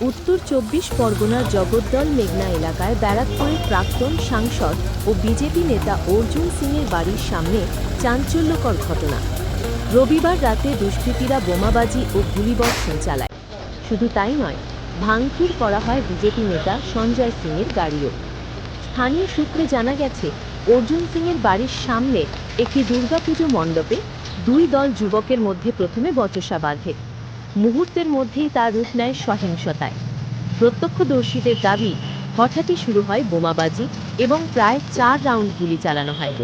উত্তর চব্বিশ পরগনার জগদ্দল মেঘনা এলাকায় ব্যারাকপুরের প্রাক্তন সাংসদ ও বিজেপি নেতা অর্জুন সিংয়ের বাড়ির সামনে চাঞ্চল্যকর ঘটনা। রবিবার রাতে দুষ্কৃতীরা বোমাবাজি ও গুলিবর্ষণ চালায়। শুধু তাই নয়, ভাঙচুর করা হয় বিজেপি নেতা সঞ্জয় সিংয়ের গাড়িও। স্থানীয় সূত্রে জানা গেছে, অর্জুন সিংয়ের বাড়ির সামনে একটি দুর্গাপুজো মণ্ডপে দুই দল যুবকের মধ্যে প্রথমে বচসা বাঁধে। মুহূর্তের মধ্যেই তার রূপ নেয় সহিংসতায়। প্রত্যক্ষদর্শীদের দাবি, হঠাৎই শুরু হয় বোমাবাজি এবং প্রায় চার রাউন্ড গুলি চালানো হয়।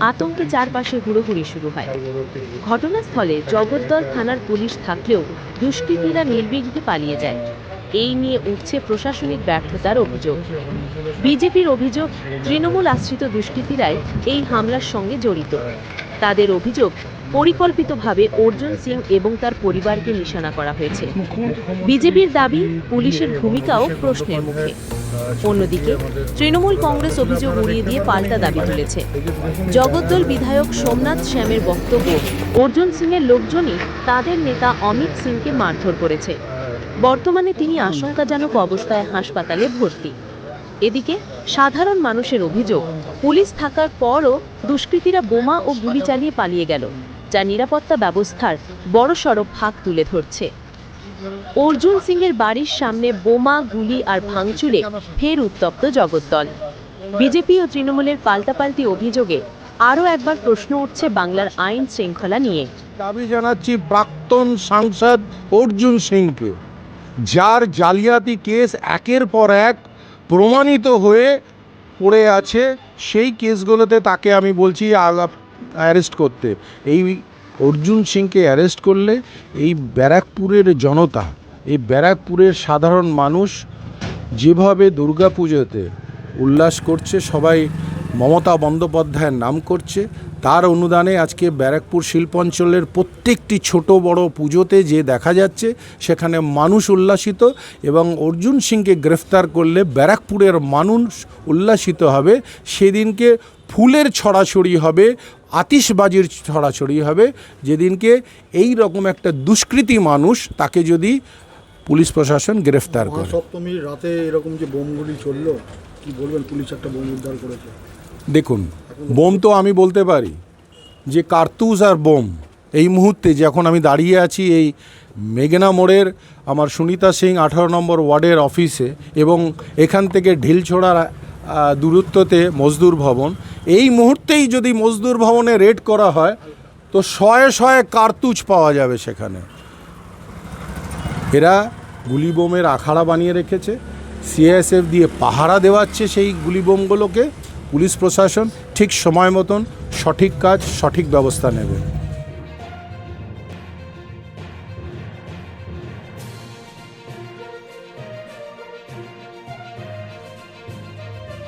আতঙ্কে চারপাশে হুড়োহুড়ি শুরু হয়। ঘটনাস্থলে জগদ্দল থানার পুলিশ থাকলেও দুষ্কৃতীরা নির্বিঘ্নে পালিয়ে যায়। এই নিয়ে উঠছে প্রশাসনিক ব্যর্থতার অভিযোগ। বিজেপির অভিযোগ, তৃণমূল আশ্রিত দুষ্কৃতীরাই এই হামলার সঙ্গে জড়িত। তাদের অভিযোগ, পরিকল্পিতভাবে অর্জুন সিং এবং তার পরিবারকে নিশানা করা হয়েছে। বিজেপির দাবি, পুলিশের ভূমিকাও প্রশ্নের মুখে। অন্যদিকে, তৃণমূল কংগ্রেস অভিযোগ উড়িয়ে দিয়ে পাল্টা দাবি তুলেছে। জগদ্দল বিধায়ক সোমনাথ শ্যামের বক্তব্য, অর্জুন সিংয়ের লোকজনই তাদের নেতা অমিত সিংকে মারধর করেছে। বর্তমানে তিনি আশঙ্কাজনক অবস্থায় হাসপাতালে ভর্তি। এদিকে, সাধারণ মানুষের অভিযোগ, পুলিশ থাকার পরও দুষ্কৃতীরা বোমা ও গুলি চালিয়ে পালিয়ে গেল, যা নিরাপত্তা ব্যবস্থার বড়সড় ফাঁক তুলে ধরছে। অর্জুন সিংয়ের বাড়ির সামনে বোমা, গুলি আর ভাঙচুরে ফের উত্তপ্ত জগদ্দল। বিজেপি ও তৃণমূলের পাল্টাপাল্টি অভিযোগে আরও একবার প্রশ্ন উঠছে বাংলার আইন শৃঙ্খলা নিয়ে। দাবি জানাচ্ছি প্রাক্তন সাংসদ অর্জুন সিংকে। যার জালিয়াতি কেস একের পর এক প্রমাণিত হয়ে পড়ে আছে সেই কেসগুলোতে তাকে আমি বলছি অ্যারেস্ট করতে। এই অর্জুন সিংকে অ্যারেস্ট করলে এই ব্যারাকপুরের জনতা, এই ব্যারাকপুরের সাধারণ মানুষ যেভাবে দুর্গাপুজোতে উল্লাস করছে, সবাই মমতা বন্দ্যোপাধ্যায়ের নাম করছে তার অনুদানে আজকে ব্যারাকপুর শিল্পাঞ্চলের প্রত্যেকটি ছোট বড় পুজোতে যে দেখা যাচ্ছে সেখানে মানুষ উল্লাসিত এবং অর্জুন সিংকে গ্রেফতার করলে ব্যারাকপুরের মানুষ উল্লাসিত হবে। সেদিনকে ফুলের ছড়াছড়ি হবে আতিশবাজির ছড়াছড়ি হবে। যেদিনকে এই রকম একটা দুষ্কৃতী মানুষ তাকে যদি পুলিশ প্রশাসন গ্রেফতার করে। সপ্তমীর রাতে এরকম যে বোমগুলি চলল কি বলবেন? পুলিশ একটা বোম উদ্ধার করেছে। দেখুন বোম তো আমি বলতে পারি যে কার্তুজ আর বোম এই মুহূর্তে যখন আমি দাঁড়িয়ে আছি এই মেঘনা মোড়ের আমার সুনিতা সিং আঠারো নম্বর ওয়ার্ডের অফিসে এবং এখান থেকে ঢিলছোড়ার আহ, দূরত্বতে মজদুর ভবন। এই মুহূর্তেই যদি মজদুর ভবনে রেড করা হয় তো শয়ে শয়ে কার্তুজ পাওয়া যাবে সেখানে। এরা গুলি বোমের আখাড়া বানিয়ে রেখেছে সিএসএফ দিয়ে পাহারা দেওয়াচ্ছে সেই গুলি বোমগুলোকে। পুলিশ প্রশাসন ঠিক সময় মতন সঠিক কাজ সঠিক ব্যবস্থা নেবে।